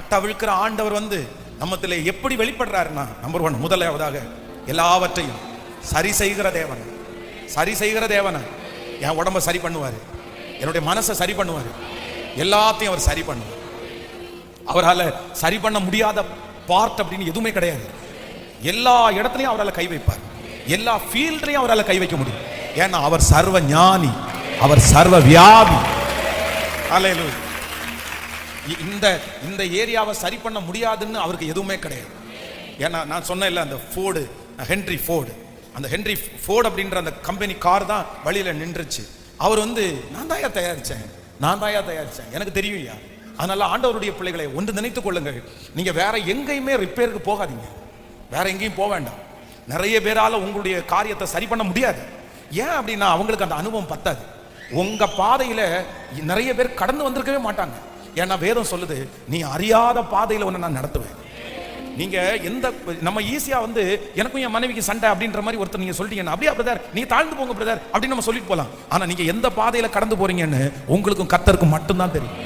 கட்டவிழ்க்கிற ஆண்டவர் வந்து நம்மத்திலே எப்படி வெளிப்படுறாருன்னா நம்பர் ஒன் முதலாவதாக எல்லாவற்றையும் சரி செய்கிற தேவன். சரி செய்கிற தேவனை. என் உடம்ப சரி பண்ணுவார். என்னுடைய மனசை சரி பண்ணுவார். எல்லாத்தையும் அவர் சரி பண்ணுவார். அவரால் சரி பண்ண முடியாத பார்ட் அப்படின்னு எதுவுமே கிடையாது. எல்லா இடத்துலையும் அவரால் கை வைப்பார். எல்லா ஃபீல்ட்லையும் அவரால் கை வைக்க முடியும். ஏன்னா அவர் சர்வ ஞானி அவர் சர்வ வியாபி. அல்லேலூயா. இந்த இந்த ஏரியாவை சரி பண்ண முடியாதுன்னு அவருக்கு எதுவுமே கிடையாது. ஏன்னா நான் சொன்னேன் இல்லை அந்த ஃபோர்டு ஹென்ரி ஃபோர்டு அந்த ஹென்ரி ஃபோர்டு அப்படின்ற அந்த கம்பெனி கார் தான் வழியில் நின்றுச்சு. அவர் வந்து நான் தாயா தயாரித்தேன் நான் தாயா தயாரித்தேன் எனக்கு தெரியும் அதனால் அதனால ஆண்டவருடைய பிள்ளைகளை ஒன்று நினைத்து கொள்ளுங்கள். நீங்கள் வேற எங்கேயுமே ரிப்பேருக்கு போகாதீங்க. வேற எங்கேயும் போக வேண்டாம். நிறைய பேரால் உங்களுடைய காரியத்தை சரி பண்ண முடியாது. ஏன் அப்படின்னா அவங்களுக்கு அந்த அனுபவம் பத்தாது. உங்கள் பாதையில் நிறைய பேர் கடந்து வந்திருக்கவே மாட்டாங்க. ஏன்னா வேதம் சொல்லுது நீ அறியாத பாதையில் ஒன்று நான் நடத்துவேன். நீங்க எந்த நம்ம ஈஸியா வந்து எனக்கும் என் மனைவிக்கு சண்டை அப்படின்ற மாதிரி ஒருத்தர் நீங்க சொல்லிட்டீங்கன்னா அப்படியா பிரதர் நீ தாழ்ந்து போங்க பிரதர் அப்படின்னு நம்ம சொல்லிட்டு போலாம். ஆனா நீங்க எந்த பாதையில கடந்து போறீங்கன்னு உங்களுக்கும் கத்தருக்கும் மட்டும்தான் தெரியும்.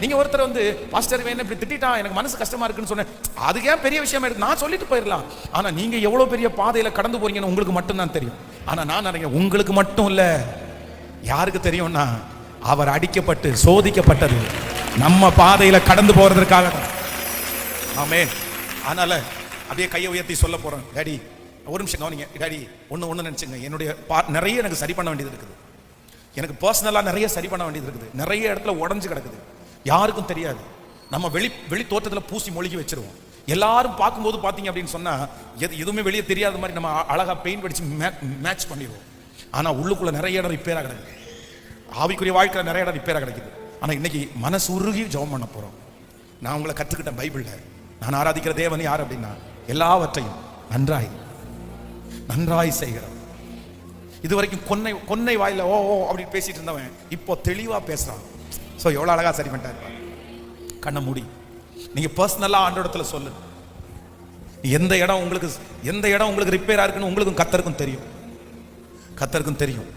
நீங்க ஒருத்தர் வந்து பாஸ்டர் வேணும் இப்படி திட்டான் எனக்கு மனசு கஷ்டமா இருக்குன்னு சொன்னேன். அதுக்கு ஏன் பெரிய விஷயமா இருக்கு? நான் சொல்லிட்டு போயிடலாம். ஆனா நீங்க எவ்வளவு பெரிய பாதையில கடந்து போறீங்கன்னு உங்களுக்கு மட்டும்தான் தெரியும். ஆனா நான் நினைக்கிறேன் உங்களுக்கு மட்டும் இல்ல. யாருக்கு தெரியும்னா அவர் அடிக்கப்பட்டு சோதிக்கப்பட்டது. நம்ம பாதையில கடந்து போறதற்காக தான். ஆமே. அதனால அப்படியே கையை உயர்த்தி சொல்ல போறேன். டாடி ஒரு நிமிஷம் கவனிங்க. டாடி ஒன்று ஒன்று நினச்சிங்க. என்னுடைய பா நிறைய எனக்கு சரி பண்ண வேண்டியது இருக்குது. எனக்கு பர்சனலாக நிறைய சரி பண்ண வேண்டியது இருக்குது. நிறைய இடத்துல உடஞ்சு கிடக்குது. யாருக்கும் தெரியாது. நம்ம வெளி வெளி தோற்றத்தில் பூசி மொழிகி வச்சிருவோம். எல்லாரும் பார்க்கும்போது பார்த்தீங்க அப்படின்னு சொன்னால் எது எதுவுமே வெளியே தெரியாத மாதிரி நம்ம அழகாக பெயிண்ட் அடிச்சு மேட்ச் பண்ணிடுவோம். ஆனால் உள்ளுக்குள்ளே நிறைய இடம் ரிப்பேராக கிடக்குது. ஆவிக்குரிய வாழ்க்கையில் நிறைய இடம் ரிப்பேராக கிடைக்குது. ஆனால் இன்னைக்கு மனசு உருகி ஜெபம் பண்ண போகிறோம் நான் உங்களை கற்றுக்கிட்டேன் பைபிளில் நான் ஆராதிக்கிற தேவன் யார் அப்படின்னா எல்லாவற்றையும் நன்றாய் நன்றாய் செய்கிறோம் இது வரைக்கும் கொன்னை கொன்னை வாயில ஓ ஓ அப்படின்னு பேசிட்டு இருந்தவன் இப்போ தெளிவாக பேசுகிறான் ஸோ எவ்வளோ அழகாக சரி பண்ணிட்டாரு கண்ணை மூடி. நீங்கள் பர்சனலாக ஆண்ட இடத்துல சொல்லு. எந்த இடம் உங்களுக்கு எந்த இடம் உங்களுக்கு ரிப்பேராக இருக்குன்னு உங்களுக்கும் கத்தருக்கும் தெரியும். கத்தருக்கும் தெரியும்.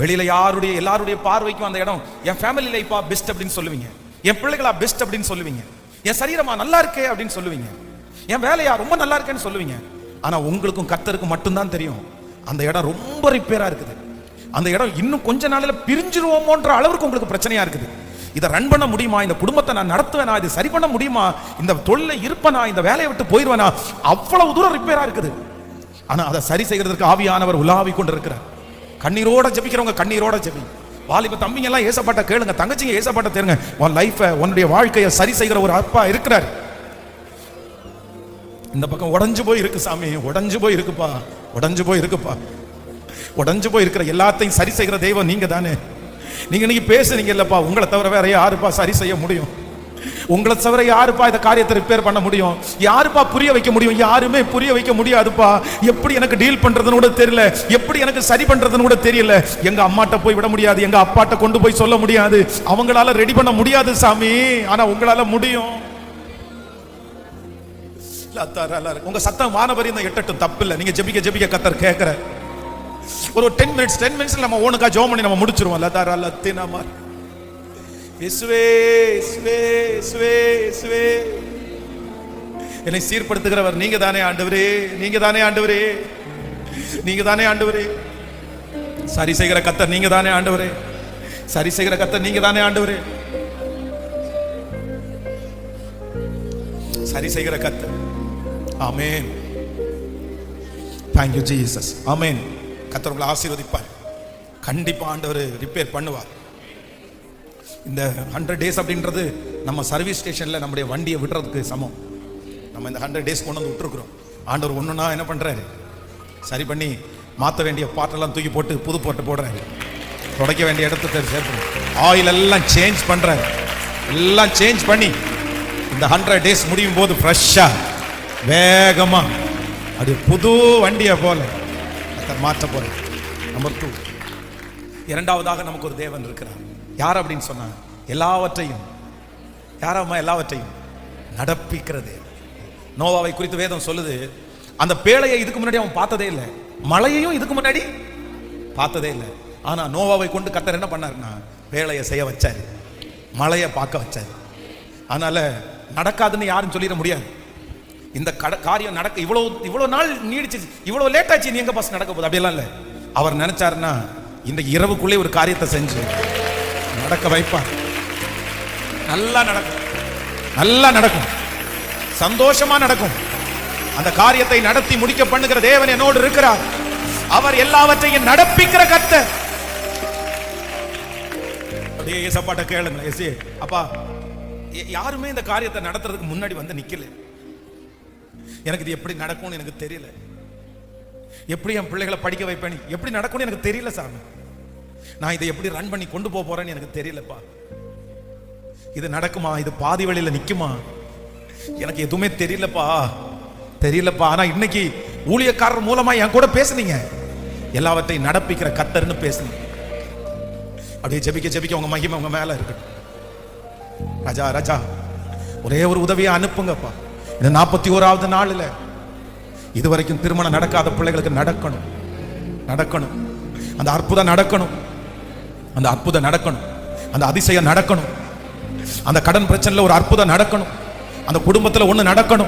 வெளியில யாருடைய எல்லாருடைய பார்வைக்கும் அந்த இடம் என் ஃபேமிலி லைஃபா பெஸ்ட் அப்படின்னு சொல்லுவீங்க. என் பிள்ளைகளா பெஸ்ட் அப்படின்னு சொல்லுவீங்க. என் சரீரமா நல்லா இருக்கே அப்படின்னு சொல்லுவீங்க. என் வேலையா ரொம்ப நல்லா இருக்கேன்னு சொல்லுவீங்க. ஆனா உங்களுக்கும் கத்தருக்கும் மட்டும்தான் தெரியும். அந்த இடம் ரொம்ப ரிப்பேரா இருக்குது. அந்த இடம் இன்னும் கொஞ்ச நாளில் பிரிஞ்சிருவோமோன்ற அளவுக்கு உங்களுக்கு பிரச்சனையா இருக்குது. இதை ரன் பண்ண முடியுமா? இந்த குடும்பத்தை நான் நடத்துவேனா? இது சரி பண்ண முடியுமா? இந்த தொழில இருப்பனா? இந்த வேலையை விட்டு போயிடுவேனா அவ்வளவு தூரம் ரிப்பேரா இருக்குது. ஆனா அதை சரி செய்கிறதுக்கு ஆவியானவர் உலாவி கொண்டு இருக்கிறார் கண்ணீரோட ஜெபிக்கிறவங்க கண்ணீரோட ஜபி. வாலிப தம்பிங்க எல்லாம் ஏசப்பாட்ட கேளுங்க தங்கச்சிங்க ஏசப்பாட்ட தேருங்க உன் லைஃபை உன்னுடைய வாழ்க்கையை சரி செய்கிற ஒரு அப்பா இருக்கிறார். இந்த பக்கம் உடஞ்சு போய் இருக்கு சாமி உடஞ்சு போய் இருக்குப்பா உடஞ்சு போய் இருக்குப்பா. உடஞ்சு போய் இருக்கிற எல்லாத்தையும் சரி செய்கிற தெய்வம் நீங்க தானே நீங்க இன்னைக்கு பேசுறீங்க இல்லப்பா உங்களை தவிர வேற யாருப்பா சரி செய்ய முடியும்? உங்களை தவிர யாருப்பா இந்த காரியத்தை ரிப்பேர் பண்ண முடியும்? யாருப்பா புரிய வைக்க முடியும்? யாருமே புரிய வைக்க முடியாதுப்பா. எப்படி எனக்கு டீல் பண்றதுன்னு கூட தெரியல. எப்படி எனக்கு சரி பண்றதுன்னு கூட தெரியல. எங்க அம்மாட்ட போய் விட முடியாது. எங்க அப்பாட்ட கொண்டு போய் சொல்ல முடியாது. அவங்களால ரெடி பண்ண முடியாது சாமி. ஆனா உங்களால முடியும். உங்க சத்தம் வானபரியம் எட்டட்டும் தப்பு இல்லை நீங்க ஜெபிக்க ஜெபிக்க கத்தர் கேட்கிற. ஒரு டென் மினிட்ஸ் டென் மினிட்ஸ் நம்ம ஓனுக்கா ஜோம் பண்ணி நம்ம முடிச்சிருவோம். லதாரா லத்தினா மாதிரி இயேசுவே இயேசுவே இயேசுவே இயேசுவே. என்னை சீர்படுத்துகிறவர் நீங்க தானே ஆண்டவரே நீங்க தானே ஆண்டவரே நீங்க தானே ஆண்டவரே. சரி செய்கிற கத்தர் நீங்க தானே ஆண்டவரே சரி செய்கிற கத்தர் நீங்க தானே ஆண்டவரே. சரி செய்கிற கத்தர். ஆமேன். தேங்க்யூ ஜீசஸ் ஆமேன். கத்தர் உங்களை ஆசீர்வதிப்பார். கண்டிப்பா ஆண்டவர் ரிப்பேர் பண்ணுவார். இந்த ஹண்ட்ரட் டேஸ் அப்படின்றது நம்ம சர்வீஸ் ஸ்டேஷனில் நம்முடைய வண்டியை விடுறதுக்கு சமம். நம்ம இந்த ஹண்ட்ரட் டேஸ் கொண்டு வந்து விட்டுருக்குறோம். ஆண்டவர் ஒன்றுனா என்ன பண்ணுறாரு சரி பண்ணி மாற்ற வேண்டிய பாட்டெல்லாம் தூக்கி போட்டு புது போட்டு போடுறாரு. துடைக்க வேண்டிய இடத்த சேர்த்து ஆயில் எல்லாம் சேஞ்ச் பண்ணுறாரு எல்லாம் சேஞ்ச் பண்ணி இந்த ஹண்ட்ரட் டேஸ் முடியும் போது ஃப்ரெஷ்ஷாக வேகமாக அது புது வண்டியை போல மாற்ற போகிறேன் நம்பர் டூ இரண்டாவதாக நமக்கு ஒரு தேவன் இருக்கிறார். யார் அப்படின்னு சொன்னாங்க எல்லாவற்றையும் யாரம்மா எல்லாவற்றையும்? நடப்பிக்கிறது நோவாவை குறித்து வேதம் சொல்லுது அந்த பேழையை இதுக்கு முன்னாடி அவன் பார்த்ததே இல்லை. மழையையும் இதுக்கு முன்னாடி பார்த்ததே இல்லை. ஆனால் நோவாவை கொண்டு கத்தர் என்ன பண்ணாருன்னா பேழையை செய்ய வச்சாரு. மழையை பார்க்க வச்சாரு. அதனால நடக்காதுன்னு யாரும் சொல்லிட முடியாது. இந்த கட காரியம் நடக்க இவ்வளோ இவ்வளோ நாள் நீடிச்சு இவ்வளோ லேட் ஆச்சு நீ எங்கே பஸ் நடக்க போகுது? அப்படியெல்லாம் இல்லை. அவர் நினைச்சாருன்னா இந்த இரவுக்குள்ளே ஒரு காரியத்தை செஞ்சு. நடக்க வைப்பார் நல்லா நடக்கும். நல்லா நடக்கும். சந்தோஷமா நடக்கும். அந்த காரியத்தை நடத்தி முடிக்க பண்ணுகிற தேவன் என்னோடு இருக்கிறார். அவர் எல்லாவற்றையும் நடப்பிக்கிற கத்த அப்படியே ஏசப்பாட்ட கேளுங்க ஏசே. அப்பா யாருமே இந்த காரியத்தை நடத்துறதுக்கு முன்னாடி வந்து நிக்கல. எனக்கு இது எப்படி நடக்கும்னு எனக்கு தெரியல. எப்படி என் பிள்ளைகளை படிக்க வைப்பேன் எப்படி நடக்கும்னு எனக்கு தெரியல சாமி. நான் இதை எப்படி ரன் பண்ணி கொண்டு போக போறேன்னு எனக்கு தெரியலப்பா. இது நடக்குமா? இது பாதி வழியில நிக்குமா? எனக்கு எதுவுமே தெரியலப்பா. தெரியலப்பா. ஆனா இன்னைக்கு ஊழியக்காரர் மூலமா என் கூட பேசுனீங்க. எல்லாவற்றையும் நடப்பிக்கிற கத்தர்னு பேசுனீங்க. அப்படியே ஜெபிக்க ஜெபிக்க உங்க மகிமை உங்க மேல இருக்கட்டும். ராஜா ராஜா ஒரே ஒரு உதவியை அனுப்புங்கப்பா. இந்த நாற்பத்தி ஓராவது நாளில் இதுவரைக்கும் திருமணம் நடக்காத பிள்ளைகளுக்கு நடக்கணும். நடக்கணும். அந்த அற்புதம் நடக்கணும். அந்த அற்புதம் நடக்கணும். அந்த அதிசயம் நடக்கணும். அந்த கடன் பிரச்சனையில் ஒரு அற்புதம் நடக்கணும். அந்த குடும்பத்தில் ஒன்று நடக்கணும்.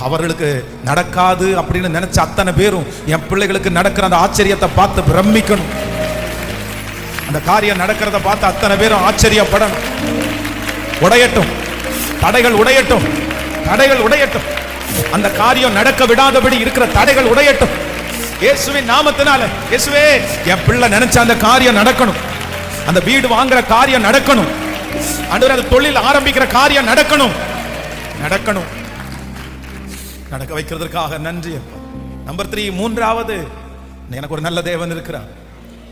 அவர்களுக்கு நடக்காது அப்படின்னு நினைச்ச அத்தனை பேரும் என் பிள்ளைகளுக்கு நடக்கிற அந்த ஆச்சரியத்தை பார்த்து பிரமிக்கணும். அந்த காரியம் நடக்கிறத பார்த்து அத்தனை பேரும் ஆச்சரியப்படணும். உடையட்டும். தடைகள் உடையட்டும். தடைகள் உடையட்டும். அந்த காரியம் நடக்க விடாதபடி இருக்கிற தடைகள் உடையட்டும். இயேசுவின் நாமத்தினால இயேசுவே என் பிள்ளை நினைச்ச அந்த காரியம் நடக்கணும். அந்த வீடு வாங்குற காரியம் நடக்கணும். அன்று அந்த தொழில் ஆரம்பிக்கிற காரியம் நடக்கணும். நடக்கணும். நடக்க வைக்கிறதுக்காக நன்றி நம்பர் த்ரீ மூன்றாவது எனக்கு ஒரு நல்ல தேவன் இருக்கிறார்.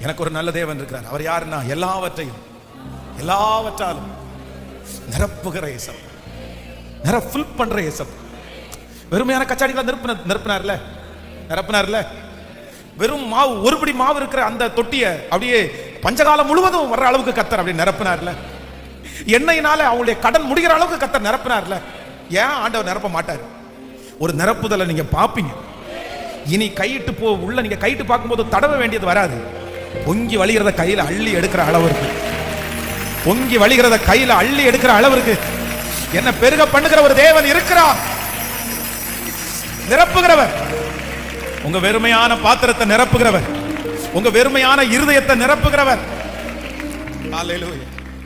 எனக்கு ஒரு நல்ல தேவன் இருக்கிறார். அவர் யாருன்னா எல்லாவற்றையும் எல்லாவற்றாலும் நிரப்புகிற இயேசப் நிற ஃபில் பண்ற இயேசப் வெறுமையான கச்சாடிகளை நிரப்பின நிரப்பினார்ல? நிரப்பினார்ல? வெறும் மாவு ஒருபடி மாவு இருக்கிற அந்த தொட்டியை அப்படியே பஞ்சகாலம் முழுவதும் வர்ற அளவுக்கு கத்தர் அப்படி நிரப்பினார்ல? எண்ணெயினால அவங்களுடைய கடன் முடிகிற அளவுக்கு கத்தர் நிரப்பினார்ல? ஏன் ஆண்டவர் நிரப்ப மாட்டார்? ஒரு நிரப்புதலை நீங்க பார்ப்பீங்க இனி கையிட்டு போ உள்ள நீங்க கையிட்டு பார்க்கும்போது தடவ வேண்டியது வராது. பொங்கி வழிகிறத கையில அள்ளி எடுக்கிற அளவு இருக்கு. பொங்கி வழிகிறத கையில அள்ளி எடுக்கிற அளவு இருக்கு. என்ன பெருக பண்ணுகிற ஒரு தேவன் இருக்கிறார். நிரப்புகிறவர். உங்க வெறுமையான பாத்திரத்தை நிரப்புகிறவர். உங்க வெறுமையான இருதயத்தை நிரப்புகிறவர்.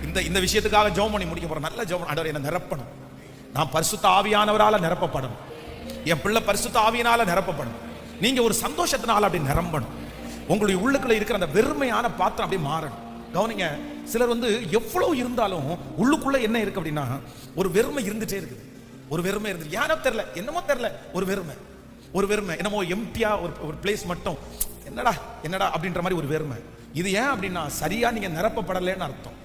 இந்த இந்த விஷயத்துக்காக ஜெபம் பண்ணி முடிக்க போறோம். நல்ல ஜெபம் ஆண்டவர் என்ன நிரப்பணும். நான் பரிசுத்த ஆவியானவரால நிரப்பப்படணும். என் பிள்ளை பரிசுத்த ஆவியினால நிரப்பப்படணும். நீங்க ஒரு சந்தோஷத்தினால அப்படி நிரம்பணும். உங்களுடைய உள்ளுக்குள்ள இருக்கிற அந்த வெறுமையான பாத்திரம் அப்படியே மாறணும். கவனிங்க சிலர் வந்து எவ்வளவு இருந்தாலும் உள்ளுக்குள்ள என்ன இருக்கு அப்படின்னா ஒரு வெறுமை இருந்துட்டே இருக்குது. ஒரு வெறுமை இருந்தது யாரோ தெரில என்னமோ தெரில ஒரு வெறுமை. ஒரு வெறுமை. என்னமோ எம்டியா ஒரு ஒரு பிளேஸ் மட்டும். என்னடா? என்னடா? அப்படின்ற மாதிரி ஒரு வெறுமை. இது ஏன் அப்படின்னா சரியா நீங்க நிரப்பப்படலைன்னு அர்த்தம்.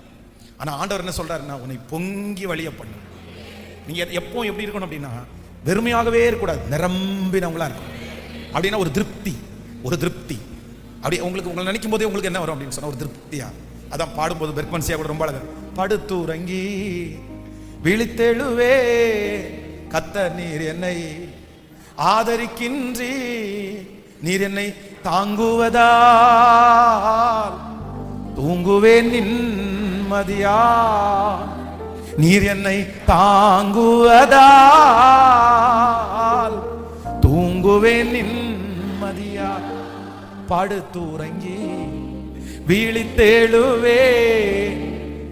ஆனா ஆண்டவர் என்ன சொல்றாருன்னா உன்னை பொங்கி வழிய பண்ணு. நீங்க எப்போ எப்படி இருக்கணும் அப்படின்னா வெறுமையாகவே இருக்கக்கூடாது. நிரம்பினவங்களா இருக்கும் அப்படின்னா ஒரு திருப்தி. ஒரு திருப்தி. அப்படி உங்களுக்கு உங்களை நினைக்கும் போதே உங்களுக்கு என்ன வரும் அப்படின்னு சொன்னா ஒரு திருப்தியா. அதான் பாடும்போது பெர்க்மன்சியா கூட ரொம்ப அழகா. படுத்துறங்கி விழித்தெழுவே கத்த நீர் என்னை ஆதரிக்கின்றி நீர் என்னை தாங்குவதால் தூங்குவேன் நின்மதியா நீர் என்னை தாங்குவதால் தூங்குவேன் நிம்மதியா படுத்துறங்கி வீழித்தேழுவே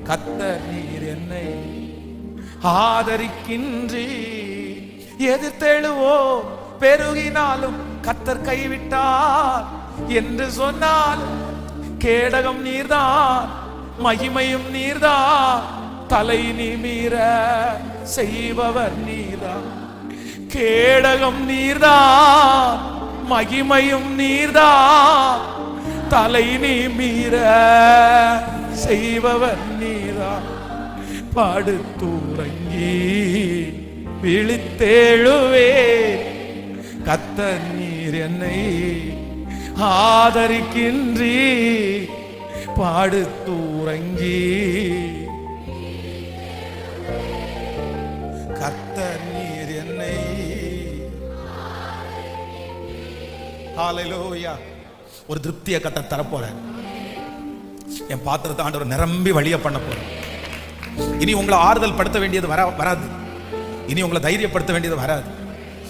கத்த நீர் ஆதரிக்கின்றி எதிர்த்தெழுவோ பெருகினாலும் கத்தர் கைவிட்டார். என்று சொன்னால் கேடகம் நீர்தான் மகிமையும் நீர்தான். தலை நிமிர செய்பவர் நீர்தான் கேடகம் நீர்தான் மகிமையும் நீர்தான். தலை நிமிர செய்பவர் நீர்தான் படுத்துறங்கி விழித்தேழுவே கத்த நீர் என்னை ஆதரிக்கின்றி பாடுத்தூரங்கி கத்த நீர் என்னை ஹalleluya ஒரு திருப்தியை கத்த தரப்போறேன் என் பாத்திரத்தை ஆண்டவர் நிரம்பி வழிய பண்ண போறேன் இனி உங்களை ஆறுதல் படுத்த வேண்டியது வர வராது. இனி உங்களை தைரியப்படுத்த வேண்டியது வராது.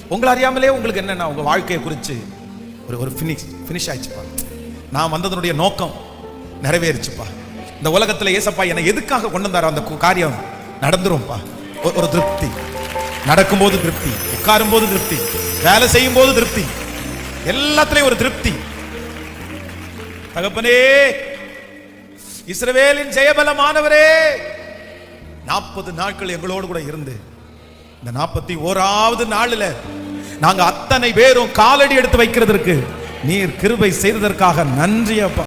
உங்களை அறியாமலே உங்களுக்கு என்னன்னா உங்க வாழ்க்கையை குறித்து ஒரு ஒரு ஃபினிஷ் ஃபினிஷ் ஆயிடுச்சுப்பா. நான் வந்ததனுடைய நோக்கம் நிறைவேறுச்சுப்பா. இந்த உலகத்துல ஏசப்பா என்னை எதுக்காக கொண்டு வந்தாரோ அந்த கு- காரியம் நடந்துரும்ப்பா. ஒரு- ஒரு திருப்தி. நடக்கும்போது திருப்தி உட்காரும் போது திருப்தி வேலை செய்யும் போது திருப்தி. எல்லாத்துலயும் ஒரு திருப்தி. தகப்பனே இஸ்ரவேலின் ஜெயபலமானவரே. நாற்பது நாட்கள் எங்களோடு கூட இருந்து. இந்த நாற்பத்தி ஓராவது நாளில் நாங்கள் அத்தனை பேரும் காலடி எடுத்து வைக்கிறதற்கு நீர் கிருபை செய்ததற்காக நன்றி அப்பா.